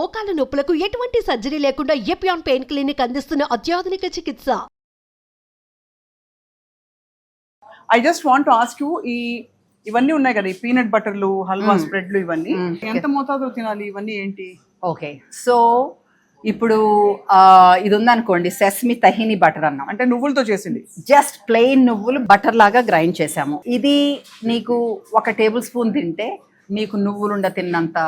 మోకాల నొప్పులకు ఎటువంటి సర్జరీ లేకుండా ఎపియాన్ పెయిన్ క్లినిక్ అందిస్తున్న అత్యాధునిక చికిత్స. I just want ask you ఈ ఇవన్నీ ఉన్నాయి కదా ఈ పీనట్ బటర్లు హల్వా. స్ప్రెడ్లు ఇవన్నీ. ఎంత మోతాదులో తినాలి ఇవన్నీ ఏంటి? ఓకే. సో ఇప్పుడు ఆ, ఇది ఉందనుకోండి సెస్మి తహిని బటర్ అన్నాం. అంటే నువ్వులతో చేసింది. జస్ట్ ప్లెయిన్ నువ్వులు బటర్ లాగా గ్రైండ్ చేసాము. ఇది నీకు ఒక టేబుల్ స్పూన్ తింటే నీకు నువ్వులుండ తిన్నంత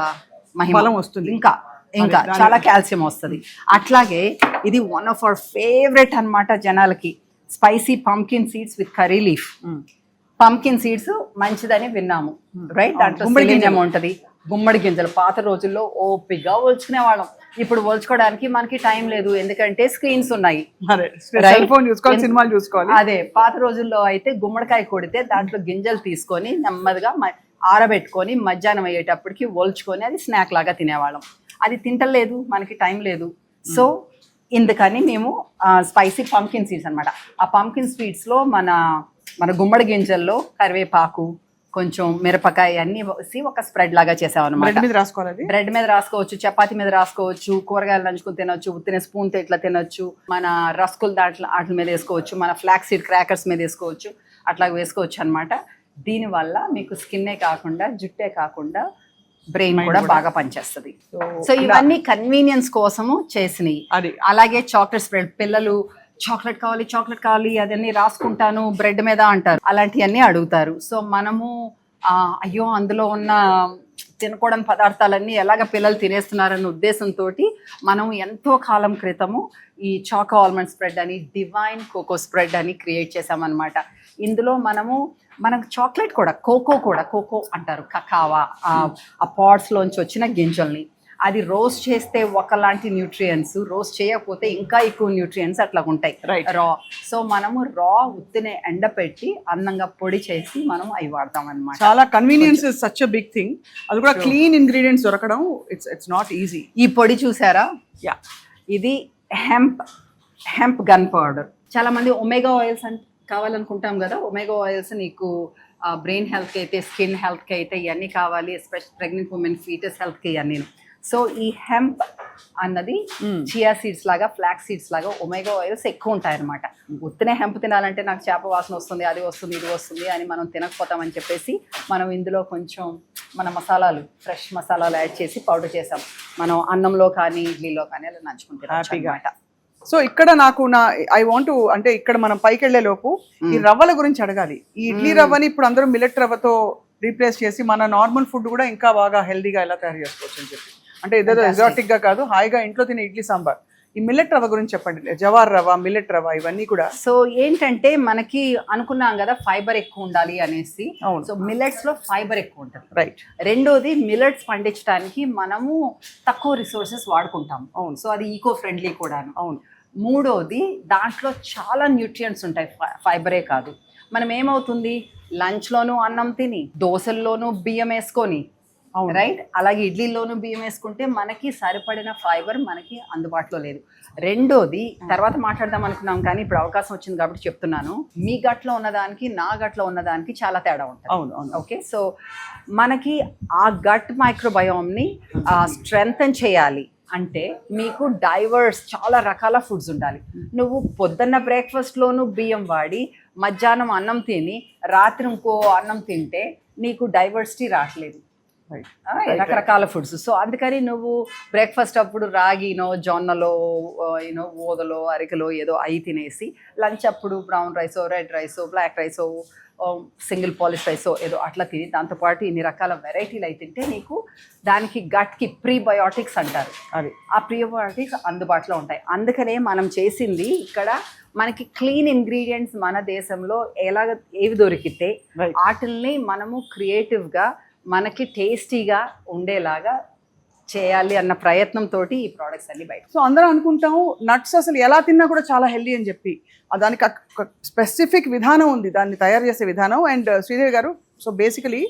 మహిమ బలం వస్తుంది. ఇంకా. ఇంకా చాలా కాల్షియం వస్తుంది. అట్లాగే ఇది వన్ ఆఫ్ అవర్ ఫేవరెట్ అన్నమాట జనాలకి. Spicy pumpkin seeds with curry leaf pumpkin seeds మంచిదని విన్నాము. రైట్ దాంట్లో గుమ్మడి సెలీనియం గింజలు. ఉంటది. గుమ్మడి గింజలు. పాత రోజుల్లో ఓపిగ్గా ఒలుచుకునే వాళ్ళం. ఇప్పుడు ఒలుచుకోవడానికి మనకి టైం లేదు. ఎందుకంటే స్క్రీన్స్ ఉన్నాయి. ఫోన్ చూసుకోవాలి సినిమాలు చూసుకోవాలి. అదే. పాత రోజుల్లో అయితే గుమ్మడికాయ కొడితే దాంట్లో గింజలు తీసుకొని నెమ్మదిగా ఆరబెట్టుకొని మధ్యాహ్నం అయ్యేటప్పటికి ఒల్చుకొని అది స్నాక్ లాగా తినేవాళ్ళం. అది తింటలేదు మనకి టైం లేదు. సో ఇందుకని మేము స్పైసీ పంకిన్ సీడ్స్ అన్నమాట. ఆ పంకిన్ స్వీట్స్లో మన మన గుమ్మడి గింజల్లో కరివేపాకు కొంచెం మిరపకాయ అన్ని వేసి ఒక స్ప్రెడ్ లాగా చేసామన్నమాట. బ్రెడ్ మీద రాసుకోవాలి బ్రెడ్ మీద రాసుకోవచ్చు చపాతీ మీద రాసుకోవచ్చు కూరగాయలు నంచుకుని తినొచ్చు ఉత్తిన స్పూన్తో ఇట్లా తినొచ్చు మన రస్కులు దాంట్లో వాటి మీద వేసుకోవచ్చు మన ఫ్లాక్ సీడ్ క్రాకర్స్ మీద వేసుకోవచ్చు అట్లా వేసుకోవచ్చు అనమాట దీనివల్ల మీకు స్కిన్నే కాకుండా జుట్టే కాకుండా బ్రెయిన్ కూడా. బాగా పనిచేస్తుంది. సో ఇవన్నీ కన్వీనియన్స్ కోసము చేసినవి. అది. అలాగే చాక్లెట్ స్ప్రెడ్ పిల్లలు చాక్లెట్ కావాలి చాక్లెట్ కావాలి అదన్నీ రాసుకుంటాను బ్రెడ్ మీద అంటారు. అలాంటివన్నీ అడుగుతారు. సో మనము అయ్యో అందులో ఉన్న తినకూడని పదార్థాలన్నీ ఎలాగ పిల్లలు తినేస్తున్నారన్న ఉద్దేశంతో మనం ఎంతో కాలం క్రితము ఈ చాకో ఆల్మండ్ స్ప్రెడ్ అని డివైన్ కోకో స్ప్రెడ్ అని క్రియేట్ చేసామన్నమాట ఇందులో మనము మనకు చాక్లెట్ కూడా కోకో కూడా కోకో అంటారు కకావా ఆ పాట్స్లోంచి వచ్చిన గింజల్ని. అది రోస్ట్ చేస్తే ఒకలాంటి న్యూట్రియంట్స్ రోస్ట్ చేయకపోతే ఇంకా ఎక్కువ న్యూట్రియంట్స్ అట్లా ఉంటాయి. రా. సో మనము రా ఉత్తినే ఎండపెట్టి అందంగా పొడి చేసి మనం అవి వాడతాం అనమాట చాలా convenience is such big thing అది కూడా. క్లీన్ ఇంగ్రీడియంట్స్ దొరకడం ఇట్స్ ఇట్స్ నాట్ ఈజీ ఈ పొడి చూసారా? యా ఇది హెంప్ హెంప్ గన్ పౌడర్ చాలా మంది ఒమేగా ఆయిల్స్ అని కావాలనుకుంటాం కదా ఒమేగా ఆయిల్స్ నీకు బ్రెయిన్ హెల్త్కి అయితే స్కిన్ హెల్త్కి అయితే ఇవన్నీ కావాలి ఎస్పెషల్ ప్రెగ్నెంట్ ఉమెన్ ఫీటస్ హెల్త్కి ఇవన్నీ సో ఈ హెంప్ అన్నది. చియా సీడ్స్ లాగా ఫ్లాక్ సీడ్స్ లాగా ఒమేగా ఆయిల్స్ ఎక్కువ ఉంటాయి అనమాట ఉత్తనే హెంప్ తినాలంటే నాకు చేప వాసన వస్తుంది అది వస్తుంది ఇది వస్తుంది అని మనం తినకపోతామని చెప్పేసి మనం ఇందులో కొంచెం మన మసాలాలు ఫ్రెష్ మసాలాలు యాడ్ చేసి పౌడర్ చేసాం మనం అన్నంలో కానీ ఇడ్లీలో కానీ అలా నంచుకుంటాం Happy-గా. సో ఇక్కడ నాకు నా ఐ వాంట్ అంటే ఇక్కడ మనం పైకి వెళ్ళే లోపు ఈ. రవ్వల గురించి అడగాలి. ఈ ఇడ్లీ. రవ్వని ఇప్పుడు అందరూ మిల్లెట్ రవ్వతో రీప్లేస్ చేసి మన నార్మల్ ఫుడ్ కూడా ఇంకా బాగా హెల్దీగా ఎలా తయారు చేసుకోవచ్చు అని చెప్పి. అంటే ఏదో. ఎగ్జాటిక్గా కాదు హాయిగా ఇంట్లో తినే ఇడ్లీ సాంబార్. ఈ మిల్లెట్ రవ్వ గురించి చెప్పండి. జవార్ రవ్వ మిల్లెట్ రవ్వ ఇవన్నీ కూడా. సో ఏంటంటే మనకి అనుకున్నాం కదా ఫైబర్ ఎక్కువ ఉండాలి అనేసి. సో మిల్లెట్స్లో ఫైబర్ ఎక్కువ ఉంటుంది. రైట్ రెండోది మిల్లెట్స్ పండించడానికి మనము తక్కువ రిసోర్సెస్ వాడుకుంటాం అవును. సో అది ఈకో ఫ్రెండ్లీ కూడాను. అవును. మూడోది దాంట్లో చాలా న్యూట్రియంట్స్ ఉంటాయి. ఫై- ఫైబరే కాదు. మనం ఏమవుతుంది? లంచ్లోనూ అన్నం తిని దోశల్లోనూ బియ్యం వేసుకొని రైట్ అలాగే ఇడ్లీలోనూ బియ్యం వేసుకుంటే మనకి సరిపడిన ఫైబర్ మనకి అందుబాటులో లేదు. రెండోది తర్వాత మాట్లాడదాం అనుకున్నాం కానీ ఇప్పుడు అవకాశం వచ్చింది కాబట్టి చెప్తున్నాను. మీ గట్లో ఉన్నదానికి నా గట్లో ఉన్నదానికి చాలా తేడా ఉంటుంది. అవును అవును. ఓకే? సో మనకి ఆ గట్ మైక్రోబయోమ్ని స్ట్రెంగ్తన్ చేయాలి. అంటే మీకు డైవర్స్ చాలా రకాల ఫుడ్స్ ఉండాలి. నువ్వు పొద్దున్న బ్రేక్ఫాస్ట్లోనూ బియ్యం వాడి మధ్యాహ్నం అన్నం తిని రాత్రి ఇంకో అన్నం తింటే నీకు డైవర్సిటీ రావట్లేదు రకరకాల ఫుడ్స్ సో అందుకని నువ్వు బ్రేక్ఫాస్ట్ అప్పుడు రాగినో జొన్నలో యూనో ఓదలో అరికలో ఏదో అయి తినేసి లంచ్ అప్పుడు బ్రౌన్ రైసో రెడ్ రైసో బ్లాక్ రైసో సింగిల్ పాలిష్ రైసో ఏదో అట్లా తిని దాంతోపాటు ఇన్ని రకాల వెరైటీలు అయి తింటే నీకు దానికి గట్కి ప్రీబయోటిక్స్ అంటారు. అది. ఆ ప్రీబయోటిక్స్ అందుబాటులో ఉంటాయి. అందుకనే మనం చేసింది ఇక్కడ మనకి క్లీన్ ఇంగ్రీడియంట్స్ మన దేశంలో ఎలాగ ఏవి దొరికితే వాటిల్ని మనము క్రియేటివ్గా మనకి టేస్టీగా ఉండేలాగా చేయాలి అన్న ప్రయత్నంతో ఈ ప్రోడక్ట్స్ అన్ని బయట. సో అందరం అనుకుంటాం నట్స్ అసలు ఎలా తిన్నా కూడా చాలా హెల్దీ అని చెప్పి. దానికి స్పెసిఫిక్ విధానం ఉంది దాన్ని తయారు చేసే విధానం. And Sridevi garu so basically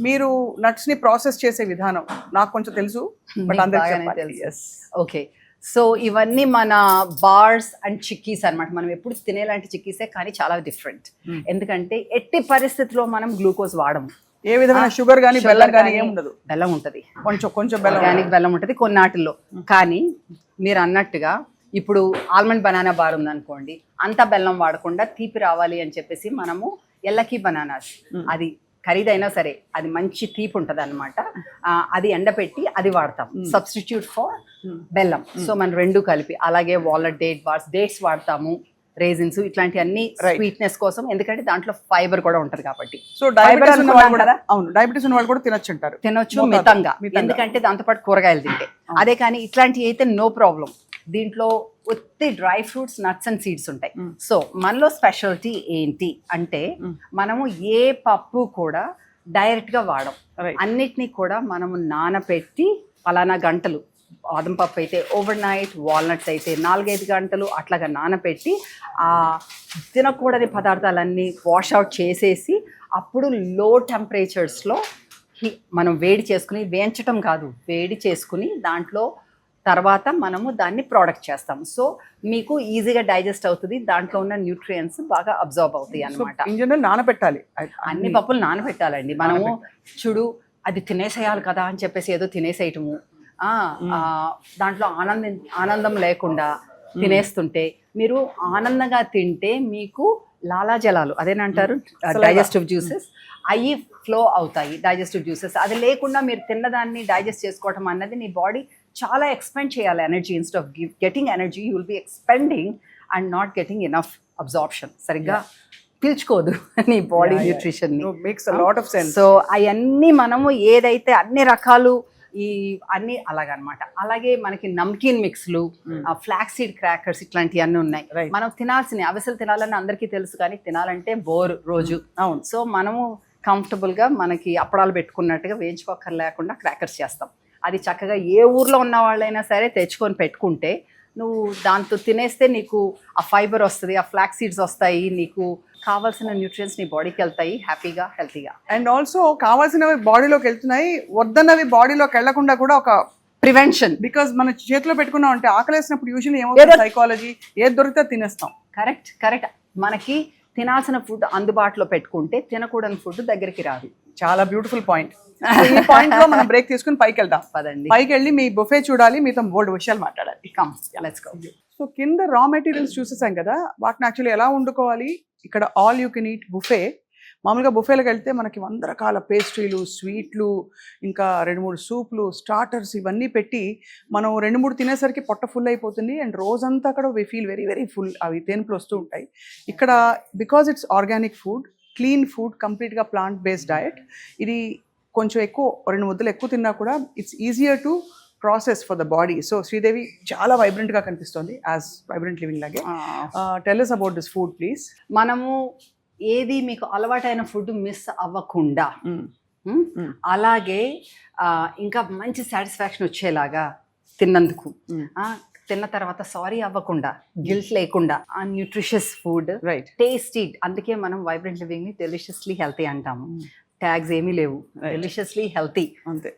మీరు nuts ని ప్రాసెస్ చేసే విధానం నాకు కొంచెం తెలుసు బట్ అందరికి. ఓకే సో ఇవన్నీ మన బార్స్ అండ్ చిక్కీస్ అన్నమాట. మనం ఎప్పుడు తినేలాంటి చిక్కీసే కానీ చాలా డిఫరెంట్ Hmm. ఎందుకంటే ఎట్టి పరిస్థితిలో మనం గ్లూకోజ్ వాడము. ఏ విధమైన షుగర్ కానీ బెల్లం కానీ గానీ ఏం ఉండదు. బెల్లం ఉంటుంది. కొంచెం కొంచెం బెల్లం ఆర్గానిక్ బెల్లం ఉంటుంది. కొన్నాటిల్లో కానీ మీరు అన్నట్టుగా ఇప్పుడు ఆల్మండ్ బనానా బార్ ఉందనుకోండి అంత బెల్లం వాడకుండా తీపి రావాలి అని చెప్పేసి మనము ఎల్లకి బనానాస్. అది ఖరీదైనా సరే అది మంచి తీపి ఉంటుంది అనమాట అది ఎండపెట్టి అది వాడతాం. సబ్స్టిట్యూట్ ఫర్ బెల్లం. సో మనం రెండు కలిపి అలాగే వాలట్ డేట్ బార్స్ డేట్స్ వాడతాము. రేజిన్స్ ఇట్లాంటి అన్ని Right. స్వీట్నెస్ కోసం. ఎందుకంటే దాంట్లో ఫైబర్ కూడా ఉంటది కాబట్టి. సో డయాబెటీస్ ఉన్న వాళ్ళు కూడా? అవును డయాబెటీస్ ఉన్న వాళ్ళు కూడా తినొచ్చు అంటారు. తినొచ్చు మితంగా. ఎందుకంటే దాంతోపాటు కూరగాయలు తింటే. అదే కానీ ఇట్లాంటివి అయితే నో ప్రాబ్లం దీంట్లో ఒత్తి dry fruits nuts and seeds ఉంటాయి. సో మనలో స్పెషాలిటీ ఏంటి అంటే మనము ఏ పప్పు కూడా డైరెక్ట్గా వాడం. అన్నిటినీ కూడా మనము నానపెట్టి పలానా గంటలు బాదం పప్పు అయితే ఓవర్ నైట్ వాల్నట్స్ అయితే నాలుగైదు గంటలు అట్లాగా నానపెట్టి ఆ తినకూడని పదార్థాలన్నీ వాష్ అవుట్ చేసేసి అప్పుడు లో టెంపరేచర్స్లో మనం వేడి చేసుకుని వేయించటం కాదు వేడి చేసుకుని దాంట్లో తర్వాత మనము దాన్ని ప్రోడక్ట్ చేస్తాం. సో మీకు ఈజీగా డైజెస్ట్ అవుతుంది దాంట్లో ఉన్న న్యూట్రియంట్స్ బాగా అబ్జర్వ్ అవుతాయి ఇన్ జనరల్ నానబెట్టాలి అన్ని పప్పులు నానబెట్టాలండి మనము చూడు అది తినేసేయాలి కదా అని చెప్పేసి ఏదో తినేసేయటము. దాంట్లో ఆనందం ఆనందం లేకుండా తినేస్తుంటే మీరు ఆనందంగా తింటే మీకు లాలాజలాలు అదేనంటారు? డైజెస్టివ్ జ్యూసెస్ అవి ఫ్లో అవుతాయి డైజెస్టివ్ జ్యూసెస్ అది లేకుండా మీరు తిన్నదాన్ని డైజెస్ట్ చేసుకోవటం అన్నది నీ బాడీ చాలా ఎక్స్పెండ్ చేయాలి energy instead of getting energy you will be expending and not getting enough absorption సరిగ్గా పీల్చుకోదు నీ బాడీ న్యూట్రిషన్ సో అవన్నీ మనము ఏదైతే అన్ని రకాలు ఈ అన్ని అలాగనమాట. అలాగే మనకి నమ్కీన్ మిక్స్లు ఫ్లాక్ సీడ్ క్రాకర్స్ ఇట్లాంటివి అన్నీ ఉన్నాయి. మనం తినాల్సిన అవిసలు తినాలని అందరికీ తెలుసు కానీ తినాలంటే బోర్ రోజు. అవును. సో మనము comfortable గా మనకి అప్పడాలు పెట్టుకున్నట్టుగా వేయించుకోకర్ లేకుండా క్రాకర్స్ చేస్తాం. అది చక్కగా ఏ ఊర్లో ఉన్న వాళ్ళైనా సరే తెచ్చుకొని పెట్టుకుంటే నువ్వు దాంతో తినేస్తే నీకు ఆ ఫైబర్ వస్తుంది ఆ ఫ్లాక్ సీడ్స్ వస్తాయి నీకు కావాల్సిన న్యూట్రియన్స్ నీ బాడీకి వెళ్తాయి హ్యాపీగా హెల్తీగా అండ్ ఆల్సో కావాల్సినవి బాడీలోకి వెళ్తున్నాయి వద్దన్నవి బాడీలోకి వెళ్ళకుండా కూడా ఒక ప్రివెన్షన్ బికాజ్ మన చేతిలో పెట్టుకున్నాం అంటే ఆకలేసినప్పుడు యూజువల్లీ ఏమవుతుంది? సైకాలజీ ఏది దొరికితే తినేస్తాం. కరెక్ట్ కరెక్ట్ మనకి తినాల్సిన ఫుడ్ అందుబాటులో పెట్టుకుంటే తినకూడని ఫుడ్ దగ్గరికి రాదు. చాలా బ్యూటిఫుల్ పాయింట్ ఈ పాయింట్లో మనం బ్రేక్ తీసుకుని పైకి వెళ్దాం. పదండి. పైకి వెళ్ళి మీ బుఫే చూడాలి మీతో బోల్డ్ విషయాలు మాట్లాడాలి. కమ్ లెట్స్ గో సో కింద రా మెటీరియల్స్ చూసేసాం కదా వాటిని యాక్చువల్లీ ఎలా వండుకోవాలి? ఇక్కడ all you can eat buffet మామూలుగా బుఫేలకు వెళ్తే మనకి వంద రకాల పేస్ట్రీలు స్వీట్లు ఇంకా రెండు మూడు సూప్లు స్టార్టర్స్ ఇవన్నీ పెట్టి మనం రెండు మూడు తినేసరికి పొట్ట ఫుల్ అయిపోతుంది. అండ్ రోజంతా కూడా we feel very very full అవి తేనుపులు వస్తూ ఉంటాయి. ఇక్కడ because it's organic food clean food కంప్లీట్గా ప్లాంట్ బేస్డ్ డయట్ ఇది కొంచెం ఎక్కువ రెండు ముద్దలు ఎక్కువ తిన్నా కూడా it's easier to process for the body so Sridevi చాలా వైబ్రెంట్గా కనిపిస్తుంది యాజ్ వైబ్రెంట్ లివింగ్ లాగే. Tell us about this food please మనము ఏది మీకు అలవాటైన ఫుడ్ మిస్ అవ్వకుండా Mm. మ్, Mm. అలాగే ఆ, ఇంకా మంచి సాటిస్ఫాక్షన్ వచ్చేలాగా తిన్నందుకు. తిన్న తర్వాత సారీ అవ్వకుండా గిల్ట్ లేకుండా ఆ న్యూట్రిషియస్ ఫుడ్ రైట్ టేస్టీ అందుకే మనం వైబ్రెంట్ లివింగ్ని డెలిషియస్లీ హెల్తీ అంటాము. ట్యాగ్స్ ఏమీ లేవు. డెలిషియస్లీ హెల్తీ అంతే.